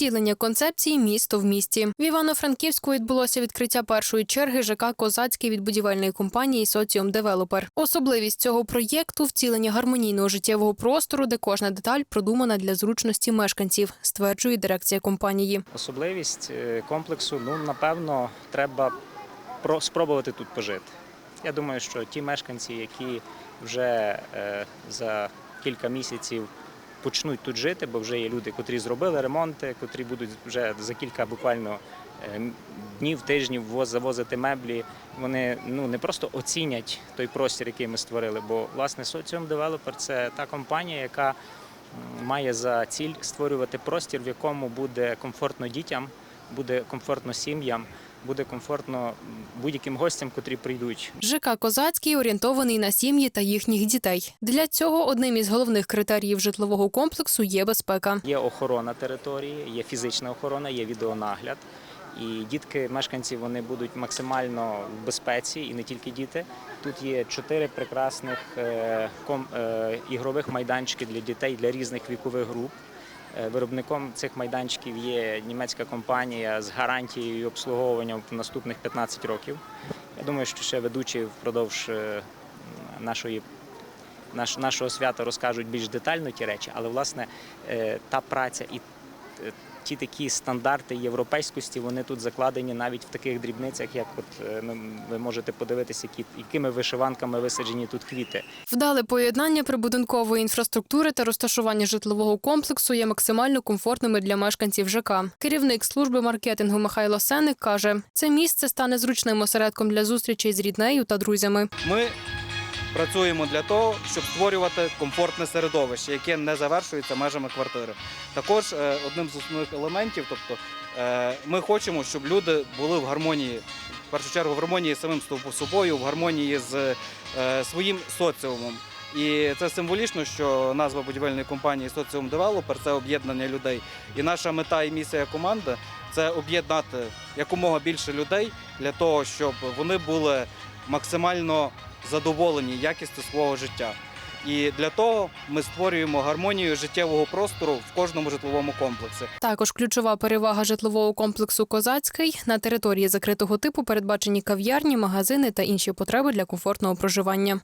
Втілення концепції місто в місті в Івано-Франківську відбулося відкриття першої черги ЖК Козацький від будівельної компанії Соціум Девелопер. Особливість цього проєкту втілення гармонійного життєвого простору, де кожна деталь продумана для зручності мешканців, стверджує дирекція компанії. Особливість е, комплексу, ну напевно, треба про- спробувати тут пожити. Я думаю, що ті мешканці, які вже е, за кілька місяців почнуть тут жити, бо вже є люди, котрі зробили ремонти, котрі будуть вже за кілька буквально е, днів, тижнів воз- завозити меблі. Вони ну не просто оцінять той простір, який ми створили. Бо власне Соціум Девелопер це та компанія, яка має за ціль створювати простір, в якому буде комфортно дітям, буде комфортно сім'ям, буде комфортно будь-яким гостям, котрі прийдуть. ЖК Козацький орієнтований на сім'ї та їхніх дітей. Для цього одним із головних критеріїв житлового комплексу є безпека. Є охорона території, є фізична охорона, є відеонагляд. І дітки, мешканці, вони будуть максимально в безпеці, і не тільки діти. Тут є чотири прекрасних е, ком- е, ігрових майданчики для дітей для різних вікових груп. Е, Виробником цих майданчиків є німецька компанія з гарантією обслуговування в наступних 15 років. Я думаю, що ще ведучі впродовж е, нашої наш, нашого свята розкажуть більш детально ті речі, але власне е, та праця і ті такі стандарти європейськості, вони тут закладені навіть в таких дрібницях, як от е, ну, ви можете подивитися, які, якими вишиванками висаджені тут квіти. Вдале поєднання прибудинкової інфраструктури та розташування житлового комплексу є максимально комфортними для мешканців ЖК. Керівник служби маркетингу Михайло Сеник каже, це місце стане зручним осередком для зустрічей з ріднею та друзями. Ми працюємо для того, щоб створювати комфортне середовище, яке не завершується межами квартири. Також е, одним з основних елементів, тобто е, ми хочемо, щоб люди були в гармонії, в першу чергу в гармонії з самим собою, в гармонії з е, своїм соціумом. І це символічно, що назва будівельної компанії Соціум Девелопер це об'єднання людей. І наша мета і місія команди це об'єднати якомога більше людей для того, щоб вони були максимально задоволені якістю свого життя. І для того ми створюємо гармонію життєвого простору в кожному житловому комплексі. Також ключова перевага житлового комплексу Козацький на території закритого типу передбачені кав'ярні, магазини та інші потреби для комфортного проживання.